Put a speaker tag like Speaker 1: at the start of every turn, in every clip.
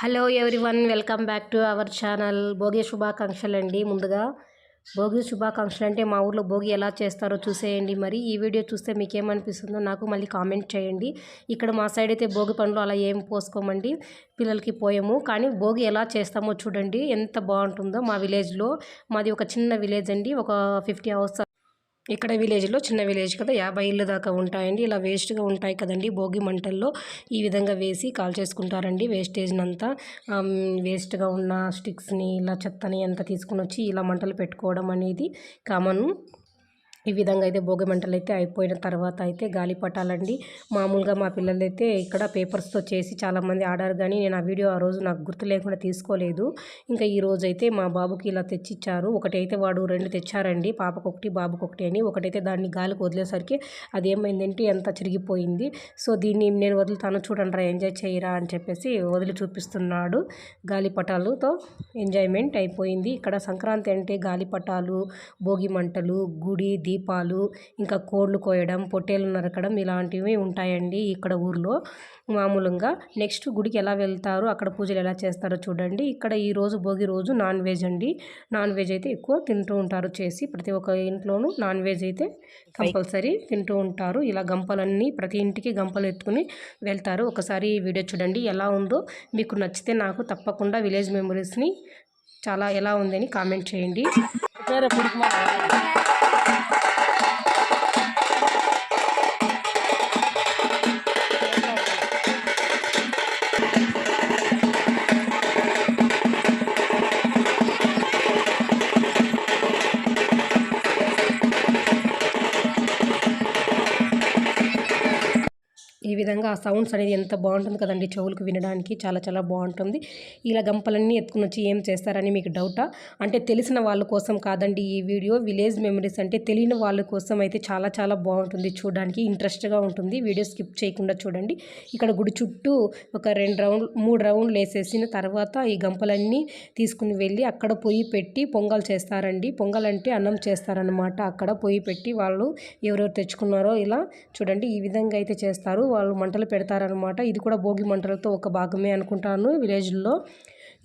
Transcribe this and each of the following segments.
Speaker 1: Hello everyone welcome back to our channel. Bhogi శుభాకాంక్షలు అండి. ముందుగా భోగి శుభాకాంక్షలు అంటే మా ఊర్లో భోగి ఎలా చేస్తారో చూసేయండి. మరి ఈ వీడియో చూస్తే మీకు ఏమనిపిస్తుందో నాకు మళ్ళీ కామెంట్ చేయండి. ఇక్కడ మా సైడ్ అయితే భోగి పండ్లు అలా ఏం పోసుకోమండి. పిల్లలకి పోయాము. కానీ భోగి ఎలా చేస్తామో చూడండి. ఎంత బాగుంటుందో మా విలేజ్లో. మాది ఒక చిన్న విలేజ్ అండి. ఒక ఫిఫ్టీ హౌస్ ఇక్కడ విలేజ్లో చిన్న విలేజ్ కదా యాభై ఇళ్ళు దాకా ఉంటాయండి. ఇలా వేస్ట్గా ఉంటాయి కదండి భోగి మంటల్లో. ఈ విధంగా వేసి కాల్ చేసుకుంటారండి వేస్టేజ్ని అంతా వేస్ట్గా ఉన్న స్టిక్స్ని ఇలా చెత్తని అంతా తీసుకుని వచ్చి ఇలా మంటలు పెట్టుకోవడం అనేది కామన్. ఈ విధంగా అయితే భోగి మంటలు అయితే అయిపోయిన తర్వాత అయితే గాలిపటాలండి మామూలుగా మా పిల్లలు అయితే ఇక్కడ పేపర్స్తో చేసి చాలామంది ఆడారు కానీ నేను ఆ వీడియో ఆ రోజు నాకు గుర్తు లేకుండా తీసుకోలేదు. ఇంకా ఈ రోజు అయితే మా బాబుకి ఇలా తెచ్చిచ్చారు. ఒకటైతే వాడు రెండు తెచ్చారండి. పాపకు ఒకటి బాబుకు ఒకటి అని ఒకటైతే దాన్ని గాలికి వదిలేసరికి అది ఏమైందంటే ఎంత చిరిగిపోయింది. సో దీన్ని నేను వదులుతాను చూడండి రా ఎంజాయ్ చేయరా అని చెప్పేసి వదిలి చూపిస్తున్నాడు. గాలిపటాలతో ఎంజాయ్మెంట్ అయిపోయింది. ఇక్కడ సంక్రాంతి అంటే గాలిపటాలు భోగి మంటలు గుడి దీపాలు ఇంకా కోళ్ళు కోయడం పొట్టేలు నరకడం ఇలాంటివి ఉంటాయండి ఇక్కడ ఊర్లో. మామూలుగా నెక్స్ట్ గుడికి ఎలా వెళ్తారు అక్కడ పూజలు ఎలా చేస్తారో చూడండి. ఇక్కడ ఈ రోజు భోగి రోజు నాన్ వెజ్ అండి. నాన్ వెజ్ అయితే ఎక్కువ తింటూ ఉంటారు చేసి ప్రతి ఒక్క ఇంట్లోనూ నాన్ వెజ్ అయితే కంపల్సరీ తింటూ ఉంటారు. ఇలా గంపలన్నీ ప్రతి ఇంటికి గంపలు ఎత్తుకుని వెళ్తారు. ఒకసారి వీడియో చూడండి ఎలా ఉందో. మీకు నచ్చితే నాకు తప్పకుండా విలేజ్ మెమరీస్ని చాలా ఎలా ఉందని కామెంట్ చేయండి. Thank you. ఈ విధంగా ఆ సౌండ్స్ అనేది ఎంత బాగుంటుంది కదండి చెవులకు వినడానికి. చాలా చాలా బాగుంటుంది. ఇలా గంపలన్నీ ఎత్తుకుని వచ్చి ఏం చేస్తారని మీకు డౌటా? అంటే తెలిసిన వాళ్ళ కోసం కాదండి ఈ వీడియో. విలేజ్ మెమరీస్ అంటే తెలియని వాళ్ళ కోసం అయితే చాలా చాలా బాగుంటుంది చూడడానికి. ఇంట్రెస్ట్గా ఉంటుంది. వీడియో స్కిప్ చేయకుండా చూడండి. ఇక్కడ గుడి చుట్టూ ఒక రెండు రౌండ్ మూడు రౌండ్లు వేసేసిన తర్వాత ఈ గంపలన్నీ తీసుకుని వెళ్ళి అక్కడ పొయ్యి పెట్టి పొంగల్ చేస్తారండి. పొంగల్ అంటే అన్నం చేస్తారనమాట అక్కడ పొయ్యి పెట్టి వాళ్ళు ఎవరెవరు తెచ్చుకున్నారో ఇలా చూడండి. ఈ విధంగా అయితే చేస్తారు. వాళ్ళు మంటలు పెడతారనమాట ఇది కూడా భోగి మంటలతో ఒక భాగమే అనుకుంటాను విలేజ్లో.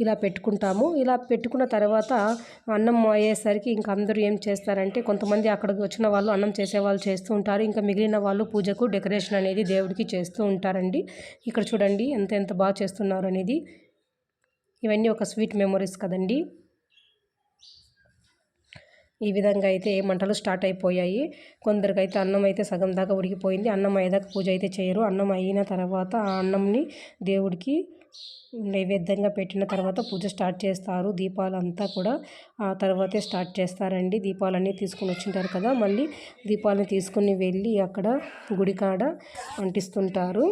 Speaker 1: ఇలా పెట్టుకుంటాము. ఇలా పెట్టుకున్న తర్వాత అన్నం అయ్యేసరికి ఇంకా అందరూ ఏం చేస్తారంటే కొంతమంది అక్కడికి వచ్చిన వాళ్ళు అన్నం చేసే వాళ్ళు చేస్తూ ఉంటారు. ఇంకా మిగిలిన వాళ్ళు పూజకు డెకరేషన్ అనేది దేవుడికి చేస్తూ ఉంటారండి. ఇక్కడ చూడండి ఎంత ఎంత బాగా చేస్తున్నారు అనేది. ఇవన్నీ ఒక స్వీట్ మెమొరీస్ కదండి. ఈ విధంగా అయితే మంటలు స్టార్ట్ అయిపోయాయి. కొందరికైతే అన్నం అయితే సగం దాకా ఉడికిపోయింది. అన్నం అయ్యేదాకా పూజ అయితే చేయరు. అన్నం అయిన తర్వాత ఆ అన్నంని దేవుడికి నైవేద్యంగా పెట్టిన తర్వాత పూజ స్టార్ట్ చేస్తారు. దీపాలు అంతా కూడా ఆ తర్వాతే స్టార్ట్ చేస్తారండి. దీపాలన్నీ తీసుకుని వచ్చింటారు కదా మళ్ళీ దీపాలని తీసుకుని వెళ్ళి అక్కడ గుడికాడ అంటిస్తుంటారు.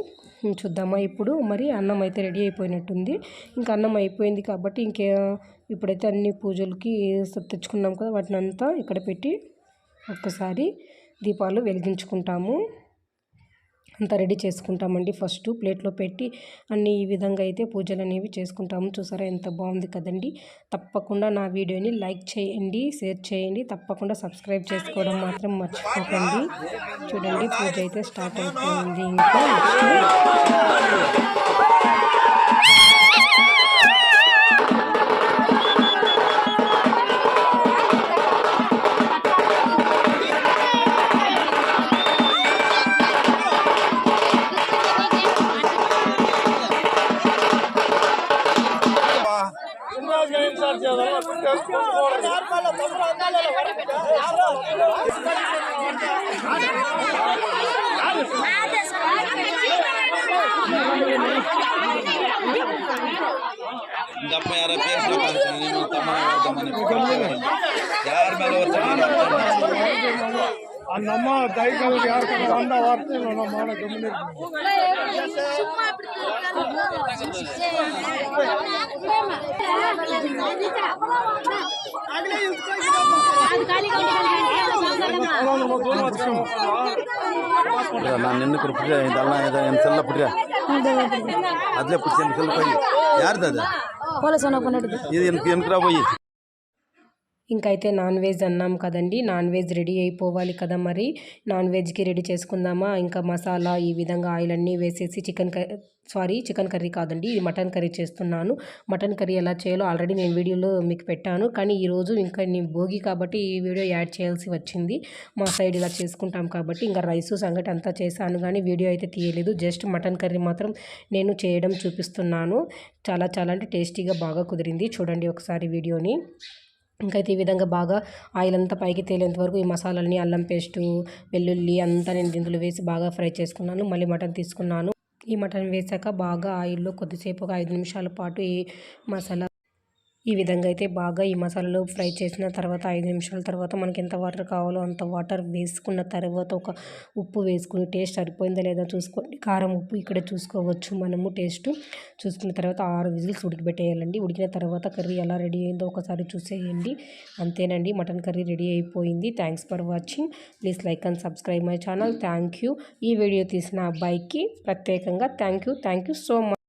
Speaker 1: చూద్దామా ఇప్పుడు. మరి అన్నం అయితే రెడీ అయిపోయినట్టుంది. ఇంకా అన్నం అయిపోయింది కాబట్టి ఇంకే ఇప్పుడైతే అన్ని పూజలకి తెచ్చుకున్నాం కదా వాటిని అంతా ఇక్కడ పెట్టి ఒక్కసారి దీపాలు వెలిగించుకుంటాము. అంతా రెడీ చేసుకుంటామండి. ఫస్ట్ ప్లేట్లో పెట్టి అన్ని ఈ విధంగా అయితే పూజలు అనేవి చేసుకుంటాము. చూసారా ఎంత బాగుంది కదండి. తప్పకుండా నా వీడియోని లైక్ చేయండి షేర్ చేయండి. తప్పకుండా సబ్స్క్రైబ్ చేసుకోవడం మాత్రం మర్చిపోకండి. చూడండి పూజ అయితే స్టార్ట్ అయిపోయింది. ఇంకా
Speaker 2: இந்த அப்பா யாரோ பேசல யார் மேல
Speaker 3: ನಾನು ನಿನ್ನ ಕುರುಪಿಟ್ರೆ ಇದೆಲ್ಲ ಇದು ಎಂತೆಲ್ಲ ಬಿಟ್ರೆ ಅದ್ಲೇ ಪುಟ್ಟಿ ಎಂತೆಲ್ಲ ಪೈ ಯಾರ್ದು ಅದು
Speaker 1: పోలీసు కొన్నట్టు
Speaker 3: ಇದು ಎಂಕ್ ಎಂಕ್ರ పోయి
Speaker 1: ఇంకైతే నాన్ వెజ్ అన్నాం కదండి. నాన్ వెజ్ రెడీ అయిపోవాలి కదా మరి. నాన్ వెజ్కి రెడీ చేసుకుందామా? ఇంకా మసాలా ఈ విధంగా ఆయిల్ అన్నీ వేసేసి చికెన్ సారీ చికెన్ కర్రీ కాదండి. ఇది మటన్ కర్రీ చేస్తున్నాను. మటన్ కర్రీ ఎలా చేయాలో ఆల్రెడీ నేను వీడియోలో మీకు పెట్టాను. కానీ ఈరోజు ఇంకా నేను భోగి కాబట్టి ఈ వీడియో యాడ్ చేయాల్సి వచ్చింది. మా సైడ్ ఇలా చేసుకుంటాం కాబట్టి ఇంకా రైస్ సంగటి అంతా చేశాను కానీ వీడియో అయితే తీయలేదు. జస్ట్ మటన్ కర్రీ మాత్రం నేను చేయడం చూపిస్తున్నాను. చాలా చాలా అంటే టేస్టీగా బాగా కుదిరింది. చూడండి ఒకసారి వీడియోని. ఇంకైతే ఈ విధంగా బాగా ఆయిల్ అంతా పైకి తేలేంత వరకు ఈ మసాలాలని అల్లం పేస్టు వెల్లుల్లి అంతా నేను దీంట్లో వేసి బాగా ఫ్రై చేసుకున్నాను. మళ్ళీ మటన్ తీసుకున్నాను. ఈ మటన్ వేసాక బాగా ఆయిల్లో కొద్దిసేపు ఒక ఐదు నిమిషాల పాటు ఈ మసాలా ఈ విధంగా అయితే బాగా ఈ మసాలాలు ఫ్రై చేసిన తర్వాత ఐదు నిమిషాల తర్వాత మనకి ఎంత వాటర్ కావాలో అంత వాటర్ వేసుకున్న తర్వాత ఒక ఉప్పు వేసుకుని టేస్ట్ సరిపోయిందా లేదా చూసుకోండి. కారం ఉప్పు ఇక్కడ చూసుకోవచ్చు. మనము టేస్ట్ చూసుకున్న తర్వాత ఆరు విజిల్స్ ఉడికిపెట్టేయాలండి. ఉడికిన తర్వాత కర్రీ ఎలా రెడీ అయిందో ఒకసారి చూసేయండి. అంతేనండి మటన్ కర్రీ రెడీ అయిపోయింది. Thanks for watching. Please like and subscribe my channel. Thank you. ఈ వీడియో తీసిన అబ్బాయికి ప్రత్యేకంగా thank you. Thank you so much